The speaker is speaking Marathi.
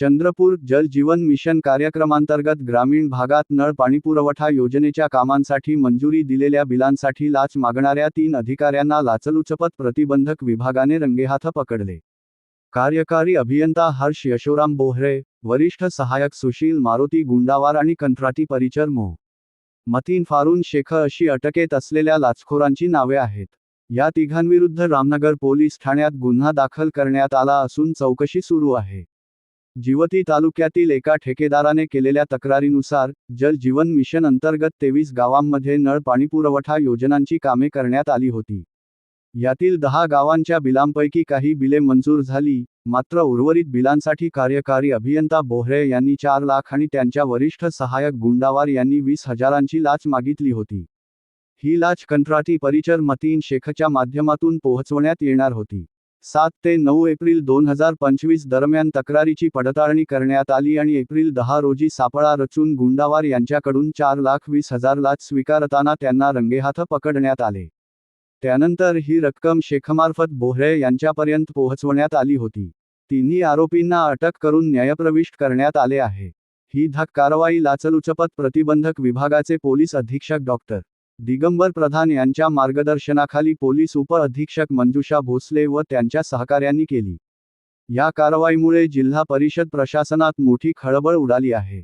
चंद्रपूर जल जीवन मिशन कार्यक्रमांतर्गत ग्रामीण भागात नळ पाणीपुरवठा योजनेच्या कामांसाठी मंजुरी दिलेल्या बिलांसाठी लाच मागणाऱ्या तीन अधिकाऱ्यांना लाचलुचपत प्रतिबंधक विभागाने रंगेहाथ पकडले. कार्यकारी अभियंता हर्ष यशोराम बोहरे वरिष्ठ सहायक सुशील मारुती गुंडावार आणि कंत्राटी परिचर मोह. मतीन फारून शेख अशी अटकेत असलेल्या लाचखोरांची नावे आहेत. या तिघांविरुद्ध रामनगर पोलीस ठाण्यात गुन्हा दाखल करण्यात आला असून चौकशी सुरू आहे. जिवती तालुक्यातील एका ठेकेदाराने केलेल्या तक्रारीनुसार जल जीवन मिशन अंतर्गत तेवीस गावांमध्ये नळ पाणीपुरवठा योजनांची कामे करण्यात आली होती. यातील दहा गावांच्या बिलांपैकी काही बिले मंजूर झाली मात्र उर्वरित बिलांसाठी कार्यकारी अभियंता बोहरे यांनी चार लाख आणि त्यांच्या वरिष्ठ सहाय्यक गुंडावार यांनी वीस हजारांची लाच मागितली होती. ही लाच कंत्राटी परिचर मतीन शेखच्या माध्यमातून पोहोचवण्यात येणार होती. सात ते नऊ एप्रिल दोन हजार पंचवीस दरम्यान तक्रारीची पडताळणी करण्यात आली आणि एप्रिल दहा रोजी सापळा रचून गुंडावार यांच्याकडून चार लाख वीस हजार लाच स्वीकारताना त्यांना रंगेहाथ पकडण्यात आले. त्यानंतर ही रक्कम शेखमार्फत बोहरे यांच्यापर्यंत पोहोचवण्यात आली होती. तिन्ही आरोपींना अटक करून न्यायप्रविष्ट करण्यात आले आहे. ही धक कारवाई लाचलुचपत प्रतिबंधक विभागाचे पोलीस अधीक्षक डॉक्टर दिगंबर प्रधान यांच्या मार्गदर्शनाखाली पोलीस उपअधीक्षक मंजुषा भोसले व त्यांच्या सहकाऱ्यांनी केली. या कारवाईमुळे जिल्हा परिषद प्रशासनात मोठी खळबळ उडाली आहे.